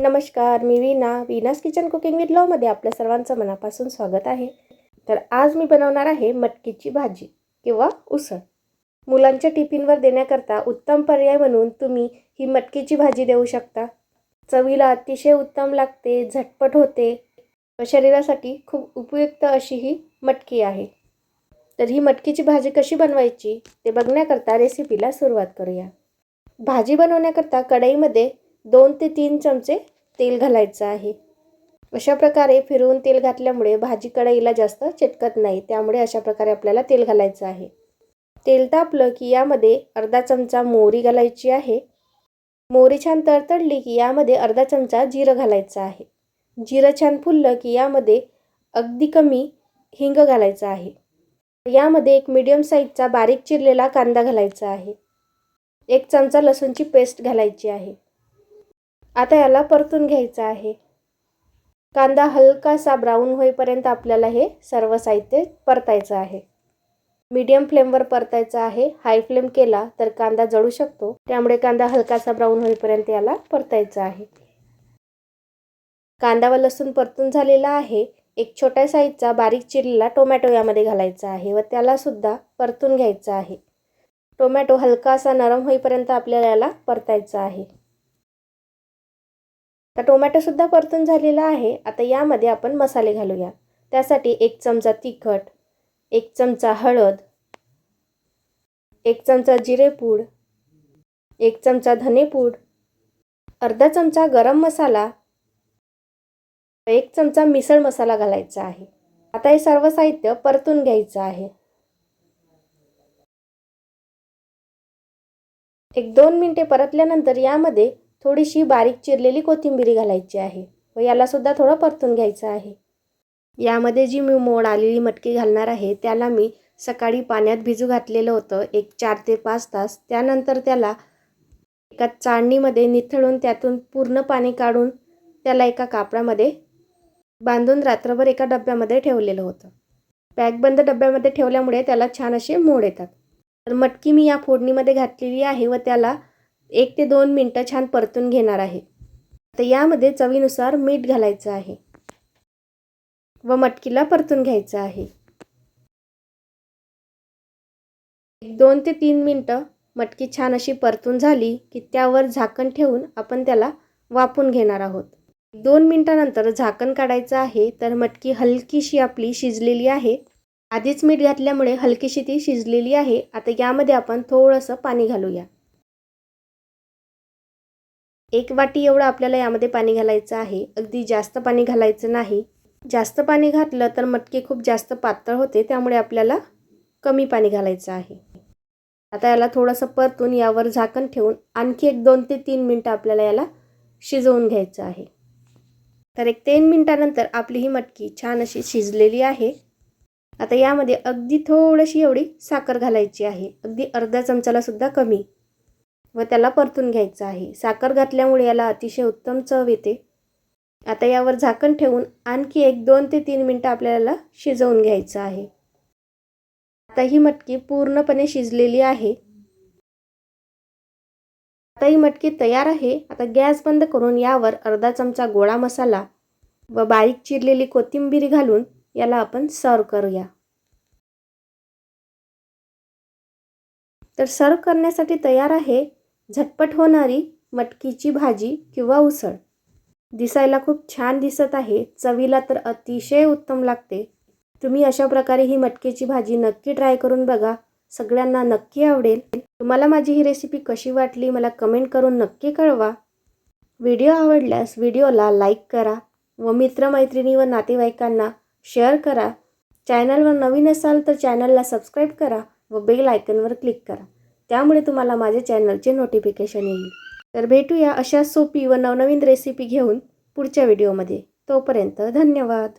नमस्कार मी Veena Veena's kitchen cooking with लॉमध्ये आपल्या सर्वांचं मनापासून स्वागत आहे. तर आज मी बनवणार आहे मटकीची भाजी किंवा उसळ. मुलांच्या टिफिनवर देण्याकरता उत्तम पर्याय म्हणून तुम्ही ही मटकीची भाजी देऊ शकता. चवीला अतिशय उत्तम लागते झटपट होते. व शरीरासाठी खूप उपयुक्त अशी ही मटकी आहे. तर ही मटकीची भाजी कशी बनवायची ते बघण्याकरता रेसिपीला सुरुवात करूया. भाजी बनवण्याकरता कढईमध्ये दोन ते तीन चमचे तेल घालायचं आहे. अशा प्रकारे फिरवून तेल घातल्यामुळे भाजी कढईला जास्त चिटकत नाही त्यामुळे अशा प्रकारे आपल्याला तेल घालायचं आहे. तेल तापलं की यामध्ये अर्धा चमचा मोहरी घालायची आहे. मोहरी छान तडतडली की यामध्ये अर्धा चमचा जिरं घालायचं आहे. जिरं छान फुललं की यामध्ये अगदी कमी हिंग घालायचं आहे. यामध्ये एक मीडियम साईजचा बारीक चिरलेला कांदा घालायचा आहे. एक चमचा लसूणची पेस्ट घालायची आहे. आता याला परतून घ्यायचं आहे. कांदा हलकासा ब्राऊन होईपर्यंत आपल्याला हे सर्व साहित्य परतायचं आहे. मीडियम फ्लेमवर परतायचं आहे. हाय फ्लेम केला तर कांदा जळू शकतो. त्यामुळे कांदा हलकासा ब्राऊन होईपर्यंत याला परतायचं आहे. कांदा व लसूण परतून झालेला आहे. एक छोट्या साईजचा बारीक चिरलेला टोमॅटो यामध्ये घालायचा आहे व त्याला सुद्धा परतून घ्यायचा आहे. टोमॅटो हलकासा नरम होईपर्यंत आपल्याला याला परतायचं आहे. तर टोमॅटोसुद्धा परतून झालेला आहे. आता यामध्ये आपण मसाले घालूया. त्यासाठी एक चमचा तिखट एक चमचा हळद एक चमचा जिरेपूड एक चमचा धनेपूड अर्धा चमचा गरम मसाला एक चमचा मिसळ मसाला घालायचा आहे. आता हे सर्व साहित्य परतून घ्यायचं आहे. एक दोन मिनटे परतल्यानंतर यामध्ये थोडीशी बारीक चिरलेली कोथिंबिरी घालायची आहे व यालासुद्धा थोडं परतून घ्यायचं आहे. यामध्ये जी मी मोड आलेली मटकी घालणार आहे त्याला मी सकाळी पाण्यात भिजू घातलेलं होतं एक चार ते पाच तास. त्यानंतर त्याला एका चाळणीमध्ये निथळून त्यातून पूर्ण पाणी काढून त्याला एका कापडामध्ये बांधून रात्रभर एका डब्यामध्ये ठेवलेलं होतं. पॅकबंद डब्यामध्ये ठेवल्यामुळे त्याला छान असे मोड येतात. तर मटकी मी या फोडणीमध्ये घातलेली आहे व त्याला एक ते दोन मिनटं छान परतून घेणार आहे. तर यामध्ये चवीनुसार मीठ घालायचं आहे. व मटकीला परतून घ्यायचं आहे. एक दोन ते तीन मिनटं मटकी छान अशी परतून झाली की त्यावर झाकण ठेवून आपण त्याला वाफून घेणार आहोत. दोन मिनटानंतर झाकण काढायचं आहे तर मटकी हलकीशी आपली शिजलेली आहे. आधीच मीठ घातल्यामुळे हलकीशी ती शिजलेली आहे. आता यामध्ये आपण थोडंसं पाणी घालूया. एक वाटी एवढं आपल्याला यामध्ये पाणी घालायचं आहे. अगदी जास्त पाणी घालायचं नाही. जास्त पाणी घातलं तर मटके खूप जास्त पातळ होते त्यामुळे आपल्याला कमी पाणी घालायचं आहे. आता याला थोडंसं परतून यावर झाकण ठेवून आणखी एक दोन ते तीन मिनटं आपल्याला याला शिजवून घ्यायचं आहे. तर एक तीन मिनटानंतर आपली ही मटकी छान अशी शिजलेली आहे. आता यामध्ये अगदी थोडीशी एवढी साखर घालायची आहे. अगदी अर्ध्या चमचालासुद्धा कमी व त्याला परतून घ्यायचं आहे. साखर घातल्यामुळे याला अतिशय उत्तम चव येते. आता यावर झाकण ठेवून आणखी एक दोन ते तीन मिनटं आपल्याला शिजवून घ्यायचं आहे. आता ही मटकी पूर्णपणे शिजलेली आहे. आता ही मटकी तयार आहे. आता गॅस बंद करून यावर अर्धा चमचा गोळा मसाला व बारीक चिरलेली कोथिंबीर घालून याला आपण सर्व करूया. तर सर्व करण्यासाठी तयार आहे. झटपट होणारी मटकीची भाजी किंवा उसळ. दिसायला खूप छान दिसत आहे चवीला तर अतिशय उत्तम लागते. तुम्ही अशा प्रकारे ही मटकीची भाजी नक्की ट्राय करून बघा सगळ्यांना नक्की आवडेल. तुम्हाला माझी ही रेसिपी कशी वाटली मला कमेंट करून नक्की कळवा. व्हिडिओ आवडल्यास व्हिडिओला लाईक करा व मित्रमैत्रिणी व नातेवाईकांना शेअर करा. चॅनलवर नवीन असाल तर चॅनलला सबस्क्राईब करा व बेल आयकनवर क्लिक करा. त्यामुळे तुम्हाला माझ्या चॅनलचे नोटिफिकेशन येईल. तर भेटूया अशा सोपी व नवनवीन रेसिपी घेऊन पुढच्या व्हिडिओमध्ये तोपर्यंत धन्यवाद.